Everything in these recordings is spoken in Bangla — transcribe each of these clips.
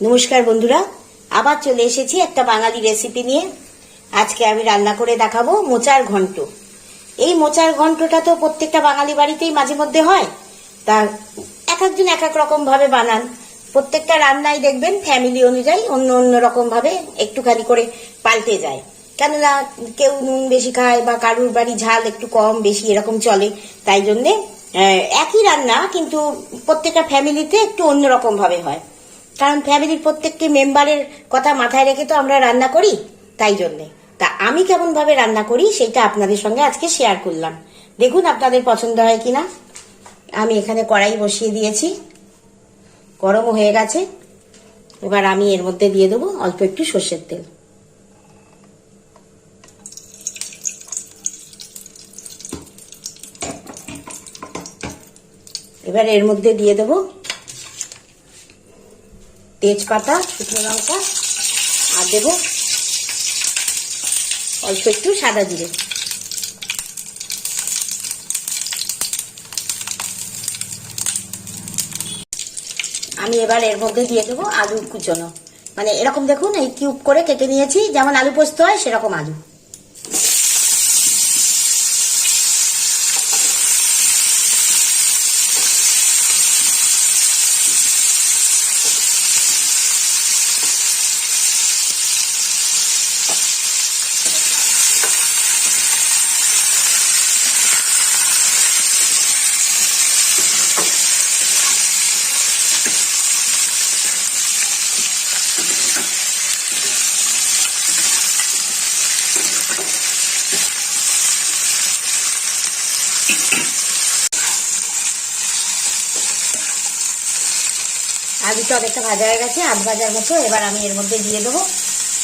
নমস্কার বন্ধুরা, আবার চলে এসেছি একটা বাঙালি রেসিপি নিয়ে। আজকে আমি রান্না করে দেখাবো মোচার ঘন্ট। এই মোচার ঘন্টটা তো প্রত্যেকটা বাঙালি বাড়িতেই মাঝে মধ্যে হয়। তা এক একজন এক এক রকম ভাবে বানান। প্রত্যেকটা রান্নাই দেখবেন ফ্যামিলি অনুযায়ী অন্য অন্য রকম ভাবে একটুখানি করে পাল্টে যায়। কেননা কেউ নুন বেশি খায় বা কারুর বাড়ি ঝাল একটু কম, বেশি এরকম চলে। তাই জন্যে একই রান্না কিন্তু প্রত্যেকটা ফ্যামিলিতে একটু অন্যরকম ভাবে হয়। কারণ ফ্যামিলির প্রত্যেকটি মেম্বারের কথা মাথায় রেখে তো আমরা রান্না করি, তাই জন্যে। তা আমি কেমন ভাবে রান্না করি সেটা আপনাদের সঙ্গে আজকে শেয়ার করলাম। দেখুন আপনাদের পছন্দ হয় কিনা। আমি এখানে কড়াই বসিয়ে দিয়েছি। গরমও হয়ে গেছে। এবার আমি এর মধ্যে দিয়ে দেবো অল্প একটু সর্ষের তেল। এবার এর মধ্যে দিয়ে দেবো তেজপাতা, শুকনো লঙ্কা, আর দেবো অল্প একটু সাদা জিরে। আমি এবার এর মধ্যে দিয়ে দেবো আলু কুচনো। মানে এরকম দেখুন, এই কিউব করে কেটে নিয়েছি, যেমন আলু পোস্ত হয়, সেরকম আলু। আলুটা অনেকটা ভাজা হয়ে গেছে আধ ভাজার মতো এবার আমি এর মধ্যে দিয়ে দেবো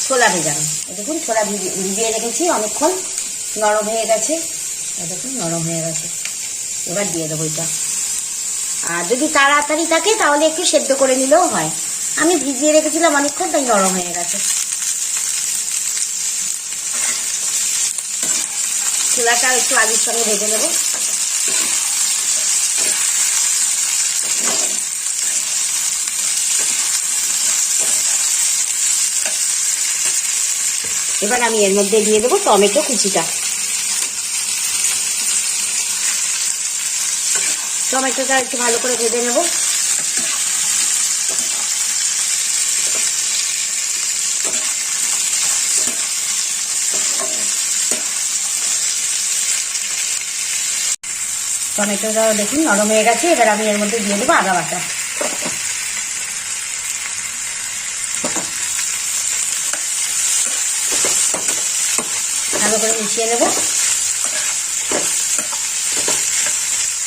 ছোলা ভেজানো। দেখুন, ছোলা ভিজি- ভিজিয়ে রেখেছি অনেকক্ষণ, নরম হয়ে গেছে। দেখুন, নরম হয়ে গেছে। এবার দিয়ে দেবো এটা। আর যদি তাড়াতাড়ি থাকে, তাহলে একটু সেদ্ধ করে নিলেও হয়। আমি ভিজিয়ে রেখেছিলাম অনেকক্ষণ, তাই নরম হয়ে গেছে। ছোলাটা একটু আলুর সঙ্গে ভেজে নেব। এবার আমি এর মধ্যে দিয়ে দেবো টমেটো কুচিটা। টমেটোটা একটু ভালো করে ভেজে নেব। টমেটোটা দেখুন নরম হয়ে গেছে, এবার আমি এর মধ্যে দিয়ে দেবো আদা বাটা। ভালো করে মিশিয়ে নেব।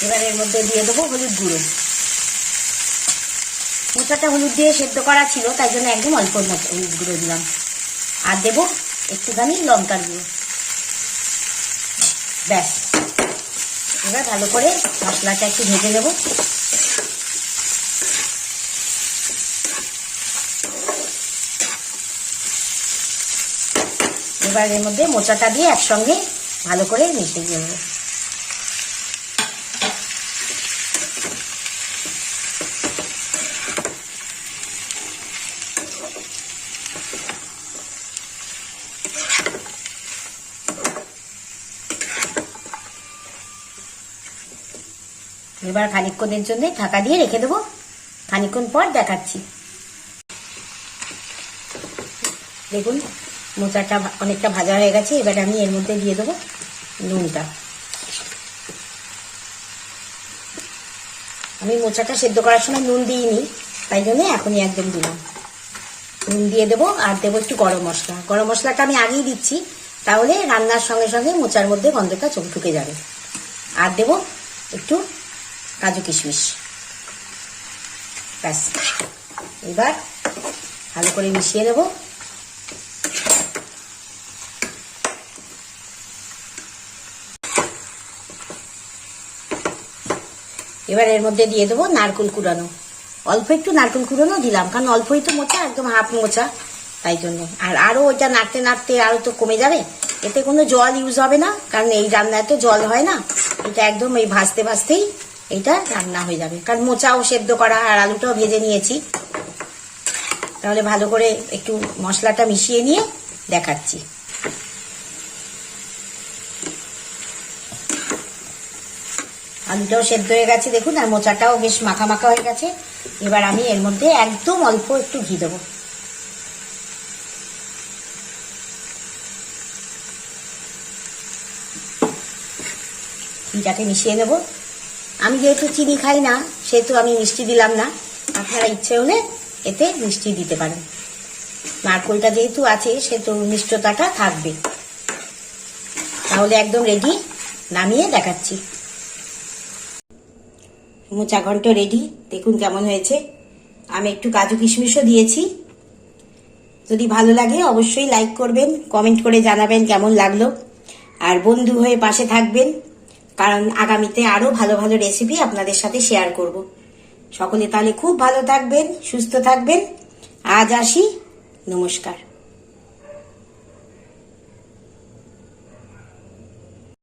এবার এর মধ্যে দিয়ে দেবো হলুদ গুঁড়ো। মোচাটা হলুদ দিয়ে সেদ্ধ করা ছিল, তাই জন্য একদম অল্প হলুদ গুঁড়ো দিলাম। আর দেবো একটুখানি লঙ্কার গুঁড়ো। ব্যাস। এবার ভালো করে মশলাটা একটু ভেজে নেব। এবার এর মধ্যে মোচাটা দিয়ে একসঙ্গে ভালো করে মিশিয়ে নেব। এবার খানিকক্ষণের জন্য ঢাকা দিয়ে রেখে দেবো। খানিকক্ষণ পর দেখাচ্ছি। দেখুন মোচাটা অনেকটা ভাজা হয়ে গেছে, এবার আমি এর মধ্যে দিয়ে দেবো নুনটা। আমি মোচাটা সেদ্ধ করার সময় নুন দিইনি, তাই জন্য এখনই একদম দিলাম। নুন দিয়ে দেবো আর দেবো একটু গরম মশলা। গরম মশলাটা আমি আগেই দিচ্ছি, তাহলে রান্নার সঙ্গে সঙ্গে মোচার মধ্যে গন্ধটা চোখ ঢুকে যাবে। আর দেবো একটু কাজু কিশমিশ। ব্যাস। এবার ভালো করে মিশিয়ে নেব। এবার এর মধ্যে দিয়ে দেবো নারকেল কুড়ানো। অল্প একটু নারকেল কুড়ানো দিলাম, কারণ অল্পই তো মোচা, একদম হাফ মোচা, তাই জন্য। আর আরও ওইটা নাড়তে নাড়তে আরও তো কমে যাবে, এতে কোনো জল ইউজ হবে না, কারণ এই রান্নায় তো জল হয় না, এটা একদম এই ভাজতে ভাজতেই এটা রান্না হয়ে যাবে। কারণ মোচাও সেদ্ধ করা, আর আলুটাও ভেজে নিয়েছি। তাহলে ভালো করে একটু মশলাটা মিশিয়ে নিয়ে দেখাচ্ছি। আলুটাও সেদ্ধ হয়ে গেছে, দেখুন, আর মোচাটাও বেশ মাখা মাখা হয়ে গেছে। এবার আমি এর মধ্যে একদম অল্প একটু ঘি দেবো। ঘিটাকে মিশিয়ে নেব। আমি যেহেতু চিনি খাই না, সেহেতু আমি মিষ্টি দিলাম না। আপনারা ইচ্ছে হলে এতে মিষ্টি দিতে পারেন। নারকোলটা যেহেতু আছে, সেহেতু মিষ্টতাটা থাকবে। তাহলে একদম রেডি নামিয়ে দেখাচ্ছি। মোচা ঘন্ট রেডি দেখুন কেমন হয়েছে। আমি একটু কাজু কিশমিশও দিয়েছি। যদি ভালো লাগে অবশ্যই লাইক করবেন কমেন্ট করে জানাবেন কেমন লাগল। আর বন্ধু হয়ে পাশে থাকবেন, কারণ আগামীতে আরও ভালো ভালো রেসিপি আপনাদের সাথে শেয়ার করব। সকলে তাহলে খুব ভালো থাকবেন, সুস্থ থাকবেন। আজ আসি। নমস্কার।